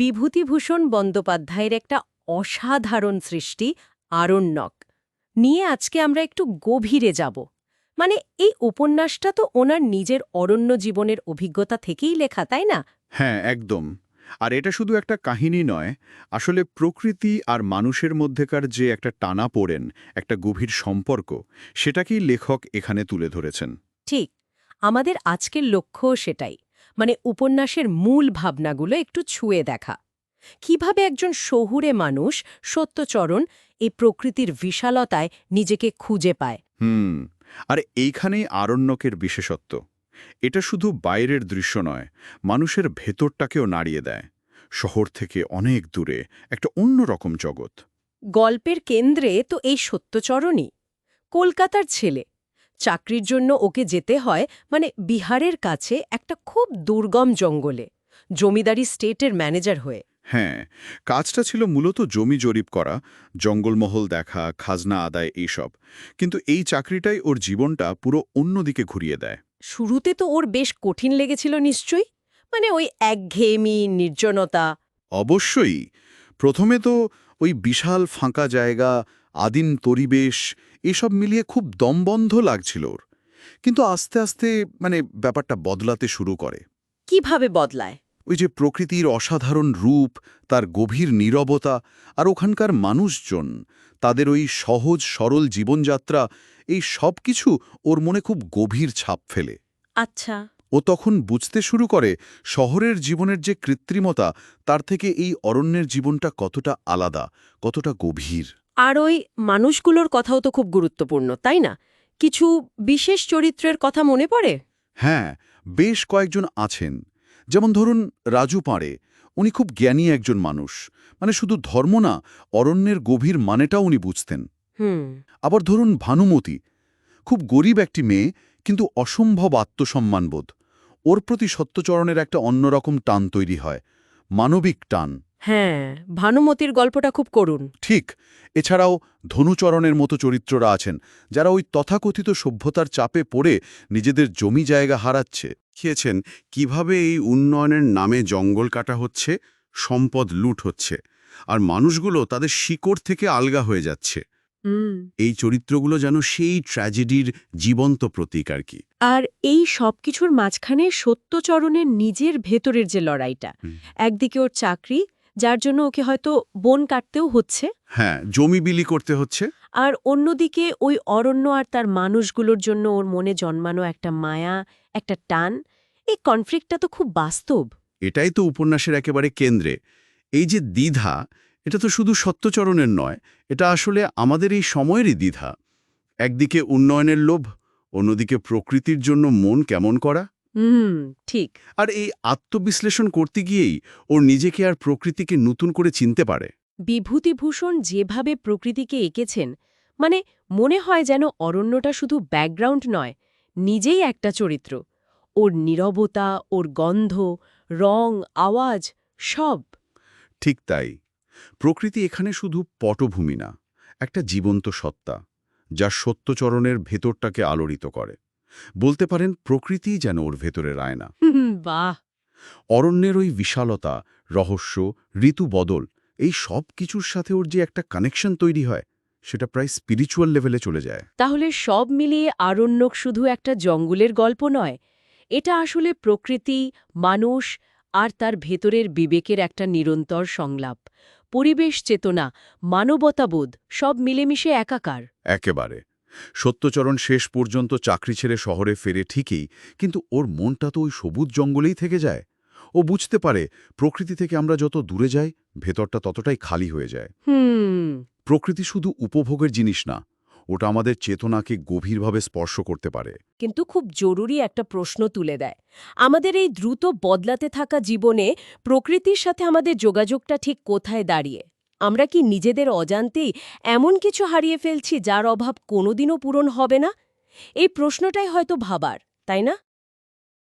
বিভূতিভূষণ বন্দ্যোপাধ্যায়ের একটা অসাধারণ সৃষ্টি আরণ্যক। নিয়ে আজকে আমরা একটু গভীরে যাব। মানে এই উপন্যাসটা তো ওনার নিজের অরণ্য জীবনের অভিজ্ঞতা থেকেই লেখা তাই না? হ্যাঁ একদম। আর এটা শুধু একটা কাহিনী নয় আসলে প্রকৃতি আর মানুষের মধ্যেকার যে একটা টানা পড়েন একটা গভীর সম্পর্ক সেটাকেই লেখক এখানে তুলে ধরেছেন। ঠিক। আমাদের আজকের লক্ষ্যও সেটাই। মানে উপন্যাসের মূল ভাবনাগুলো একটু ছুঁয়ে দেখা। কীভাবে একজন শহুরে মানুষ সত্যচরণ এই প্রকৃতির বিশালতায় নিজেকে খুঁজে পায়? হুম আর এইখানেই আরণ্যকের বিশেষত্ব। এটা শুধু বাইরের দৃশ্য নয় মানুষের ভেতরটাকেও নাড়িয়ে দেয়। শহর থেকে অনেক দূরে একটা অন্যরকম জগৎ। গল্পের কেন্দ্রে তো এই সত্যচরণই। কলকাতার ছেলে চাকরির জন্য ওকে যেতে হয় মানে বিহারের কাছে একটা খুব দুর্গম জঙ্গলে জমিদারি স্টেটের ম্যানেজার হয়ে। হ্যাঁ কাজটা ছিল মূলত জমি জরিপ করা জঙ্গলমহল দেখা খাজনা আদায় এইসব। কিন্তু এই চাকরিটাই ওর জীবনটা পুরো অন্যদিকে ঘুরিয়ে দেয়। শুরুতে তো ওর বেশ কঠিন লেগেছিল নিশ্চয়ই মানে ওই একঘেয়েমি নির্জনতা। অবশ্যই। প্রথমে তো ওই বিশাল ফাঁকা জায়গা আদিম পরিবেশ এসব মিলিয়ে খুব দমবন্ধ লাগছিল ওর। কিন্তু আস্তে আস্তে মানে ব্যাপারটা বদলাতে শুরু করে। কীভাবে বদলায়? ওই যে প্রকৃতির অসাধারণ রূপ তার গভীর নীরবতা আর ওখানকার মানুষজন তাদের ওই সহজ সরল জীবনযাত্রা এই সব কিছু ওর মনে খুব গভীর ছাপ ফেলে। আচ্ছা। ও তখন বুঝতে শুরু করে শহরের জীবনের যে কৃত্রিমতা তার থেকে এই অরণ্যের জীবনটা কতটা আলাদা কতটা গভীর। আর ওই মানুষগুলোর কথাও তো খুব গুরুত্বপূর্ণ তাই না? কিছু বিশেষ চরিত্রের কথা মনে পড়ে? হ্যাঁ বেশ কয়েকজন আছেন। যেমন ধরুন রাজু পাঁড়ে উনি খুব জ্ঞানী একজন মানুষ। মানে শুধু ধর্ম না অরণ্যের গভীর মানেটাও উনি বুঝতেন। হুম। আবার ধরুন ভানুমতি খুব গরিব একটি মেয়ে কিন্তু অসম্ভব আত্মসম্মানবোধ। ওর প্রতি সত্যচরণের একটা অন্যরকম টান তৈরি হয় মানবিক টান। হ্যাঁ ভানুমতির গল্পটা খুব করুন ঠিক এছাড়াও ধনুচরণের মতো চরিত্ররা আছেন যারা ওই তথাকথিত সভ্যতার চাপে পড়ে নিজেদের জমি জায়গা হারাচ্ছে। খেয়েছেন কীভাবে এই উন্নয়নের নামে জঙ্গল কাটা হচ্ছে সম্পদ লুট হচ্ছে আর মানুষগুলো তাদের শিকড় থেকে আলগা হয়ে যাচ্ছে। এই চরিত্রগুলো যেন সেই ট্র্যাজেডির জীবন্ত প্রতীক আর কি। আর এই সব কিছুর মাঝখানে সত্যচরণের নিজের ভেতরের যে লড়াইটা একদিকে ওর চাকরি যার জন্য ওকে হয়তো বন কাটতেও হচ্ছে। হ্যাঁ জমি বিলি করতে হচ্ছে। আর অন্যদিকে ওই অরণ্য আর তার মানুষগুলোর জন্য ওর মনে জন্মানো একটা মায়া একটা টান এই কনফ্লিক্টটা তো খুব বাস্তব। এটাই তো উপন্যাসের একেবারে কেন্দ্রে। এই যে দ্বিধা এটা তো শুধু সত্যচরণের নয় এটা আসলে আমাদের এই সময়েরই দ্বিধা। একদিকে উন্নয়নের লোভ অন্যদিকে প্রকৃতির জন্য মন কেমন করা। হুম ঠিক। আর এই আত্মবিশ্লেষণ করতে গিয়েই ওর নিজেকে আর প্রকৃতিকে নতুন করে চিনতে পারে। বিভূতিভূষণ যেভাবে প্রকৃতিকে এঁকেছেন মানে মনে হয় যেন অরণ্যটা শুধু ব্যাকগ্রাউন্ড নয় নিজেই একটা চরিত্র। ওর নীরবতা ওর গন্ধ রং আওয়াজ সব। ঠিক তাই। প্রকৃতি এখানে শুধু পটভূমি না একটা জীবন্ত সত্তা যা সত্যচরণের ভেতরটাকে আলোড়িত করে। বলতে পারেন প্রকৃতিই যেন ওর ভেতরে আয়না। বাহ! অরণ্যের ওই বিশালতা রহস্য ঋতু বদল এই সব কিছুর সাথে ওর যে একটা কানেকশন তৈরি হয় সেটা প্রায় স্পিরিচুয়াল লেভেলে চলে যায়। তাহলে সব মিলিয়ে আরণ্যক শুধু একটা জঙ্গলের গল্প নয় এটা আসলে প্রকৃতি মানুষ আর তার ভেতরের বিবেকের একটা নিরন্তর সংলাপ। পরিবেশ চেতনা মানবতাবোধ সব মিলেমিশে একাকার। একেবারে। সত্যচরণ শেষ পর্যন্ত চাকরি ছেড়ে শহরে ফেরে ঠিকই কিন্তু ওর মনটা তো ওই সবুজ জঙ্গলেই থেকে যায়। ও বুঝতে পারে প্রকৃতি থেকে আমরা যত দূরে যাই ভেতরটা ততটাই খালি হয়ে যায়। হুম। প্রকৃতি শুধু উপভোগের জিনিস না ওটা আমাদের চেতনাকে গভীরভাবে স্পর্শ করতে পারে। কিন্তু খুব জরুরি একটা প্রশ্ন তুলে দেয়। আমাদের এই দ্রুত বদলাতে থাকা জীবনে প্রকৃতির সাথে আমাদের যোগাযোগটা ঠিক কোথায় দাঁড়িয়ে? আমরা কি নিজেদের অজান্তেই এমন কিছু হারিয়ে ফেলছি যার অভাব কোনোদিনও পূরণ হবে না? এই প্রশ্নটাই হয়তো ভাবার, তাই না?